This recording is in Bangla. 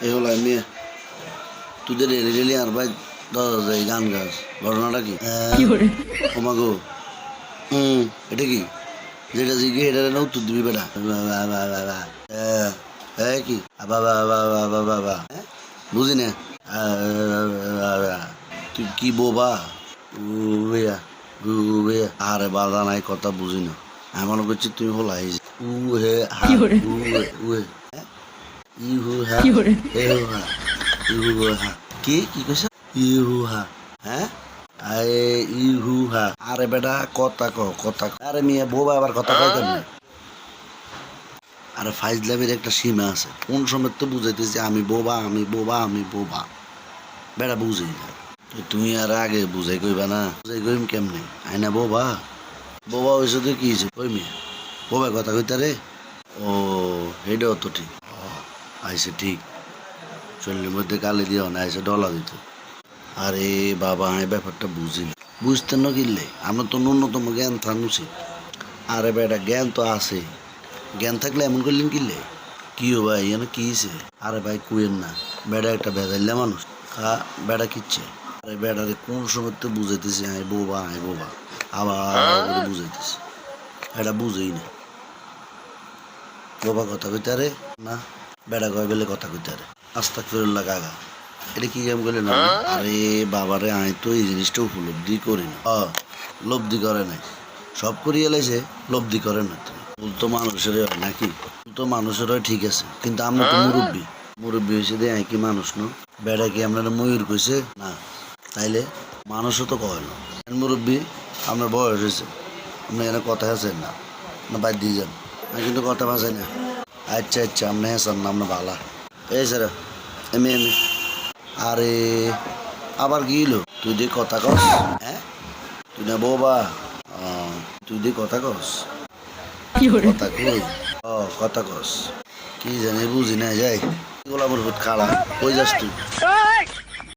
এই হলো আমি তোদের রেলি রেলি আর ভাই দাদা যায় গান গাছ ঘটনাটা কি? ওমাগো। হুম। এটা কি? যেটা জিগে এটা না উত্তর দিবি বেটা। হ্যাঁ কি? আবা বা বা বা বা বা বা বুঝি না? তুই কি বোবা? আরে বাধা নাই কথা বুঝি না। আমি মনে করছি তুমি হলা উ হে হা উ হে। উ হে ইহু হা ইহু হা কি কি কইছ হ্যাঁ আরে বেটা কথা ক কথা ক। আরে মিয়া বোবা আবার কথা কয় কেমনে? আরে ফাইজলামের একটা সীমা আছে। কোন সময় তো বুঝাইতেছি আমি বোবা আমি বোবা আমি বোবা। বেটা বুঝি না। তুমি আর আগে বুঝাই কইবা না? বুঝাই কইম কেমনে? আইনা বোবা? বোবা হয়েছে তো কি হয়েছে কই মিয়া? বোবা কথা কইতা রে? ও এটাও তো ঠিক। আইসে ঠিক। শরীরের মধ্যে কালি দিও না, আইসে ডলা দিত। আরে বাবা, আমি ব্যাপারটা বুঝি না। বুঝতে না কিনলে আমরা তো ন্যূনতম জ্ঞান উচিত। আরে বেটা, জ্ঞান তো আছে। জ্ঞান থাকলে এমন করলেন কিনলে কি ও ভাই এনে কি হয়েছে আরে ভাই, কুয়েন না। বেড়া একটা বেদাইলে মানুষ। খা বেড়া কিচ্ছে। আরে বেটারে কোন সময় তো বুঝাইতেছি, আয় বোবা আয় বোবা। আবার বুঝাইতেছি। এটা বুঝেই না। বোবা কথা কইতে রে না। বেড়া কয় বেলে কথা কইতে রে আস্তাক ফিরুল্লাহ কাকা, এটা কি গেম না আরে বাবারে তো এই জিনিসটা উপলব্ধি করি না। লব্ধি করে নাই। সব করিয়ে লব্ধি করে না তো। মানুষের হয় নাকি? তো মানুষের হয়, ঠিক আছে। কিন্তু আমরা তো মুরব্বী। মুরব্বী হয়েছে দিয়ে মানুষ ন? বেড়া কি আপনারা ময়ূর কইছে? না। তাইলে মানুষও তো কয় না। মুরব্বী, আপনার বয়স হয়েছে আপনি এখানে কথা আছেন না। না বাদ দিয়ে যান। আমি কিন্তু কথা ভাষাই না। আচ্ছা আচ্ছা আপনি হ্যাঁ না আপনার ভালা এই স্যার এমনি এমনি আরে আবার গিয়েলো তুই দিয়ে কথা কস হ্যাঁ? তুই না বৌবা? তুই দিয়ে কথা কস। কথা কই? ও কথা কস। কি জানি বুঝি না যাই। গোলাপুর ফুট খাড়া কই যাস তুই?